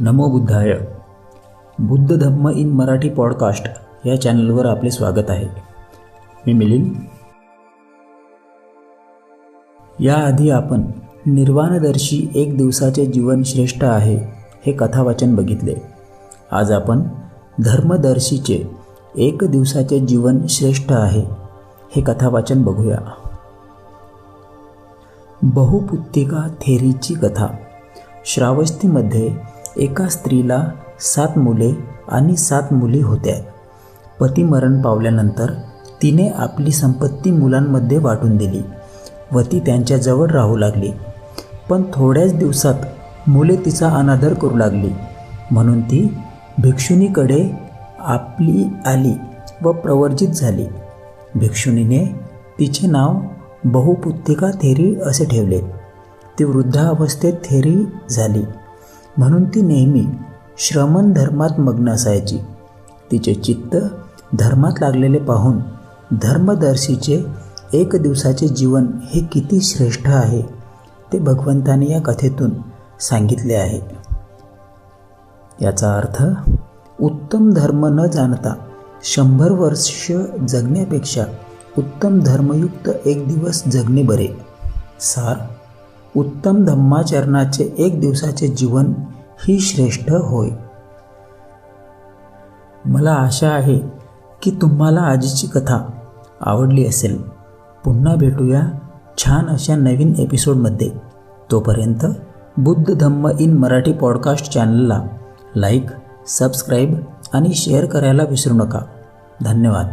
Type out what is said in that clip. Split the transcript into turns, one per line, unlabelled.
नमो बुद्धाय. Buddha Dhamma in Marathi podcast या चॅनलवर आपले स्वागत आहे. मी मिलिंद. याआधी आपण निर्वाणदर्शी एक दिवसाचे जीवन श्रेष्ठ आहे हे कथावाचन बघितले. आज आपण धर्मदर्शीचे एक दिवसाचे जीवन श्रेष्ठ आहे हे कथावाचन बघूया. बहुपुत्तिका थेरीची कथा. श्रावस्तीमध्ये एका स्त्रीला सात मुले आणि सात मुली होत्या. पती मरण पावल्यानंतर तिने आपली संपत्ती मुलांमध्ये वाटून दिली व ती त्यांच्याजवळ राहू लागली. पण थोड्याच दिवसात मुले तिचा अनादर करू लागली. म्हणून ती भिक्षुनीकडे आपली आली व प्रवर्जित झाली. भिक्षुनीने तिचे नाव बहुपुत्तिका थेरी असे ठेवले. ती वृद्धावस्थेत थेरी झाली. म्हणून ती नेहमी श्रमण धर्मात मग्न असायची. तिचे चित्त धर्मात लागलेले पाहून धर्मदर्शीचे एक दिवसाचे जीवन हे किती श्रेष्ठ आहे ते भगवंताने या कथेतून सांगितले आहे. याचा अर्थ उत्तम धर्म न जाणता शंभर वर्ष जगण्यापेक्षा उत्तम धर्मयुक्त एक दिवस जगणे बरे. सार उत्तम धम्माचरणाचे एक दिवसाचे जीवन ही श्रेष्ठ होय. मला आशा आहे की तुम्हाला आजीची कथा आवडली असेल. पुन्हा भेटूया छान अशा नवीन एपिसोडमध्ये. तोपर्यंत बुद्ध धम्म इन मराठी पॉडकास्ट चॅनलला लाईक सबस्क्राईब आणि शेअर करायला विसरू नका. धन्यवाद.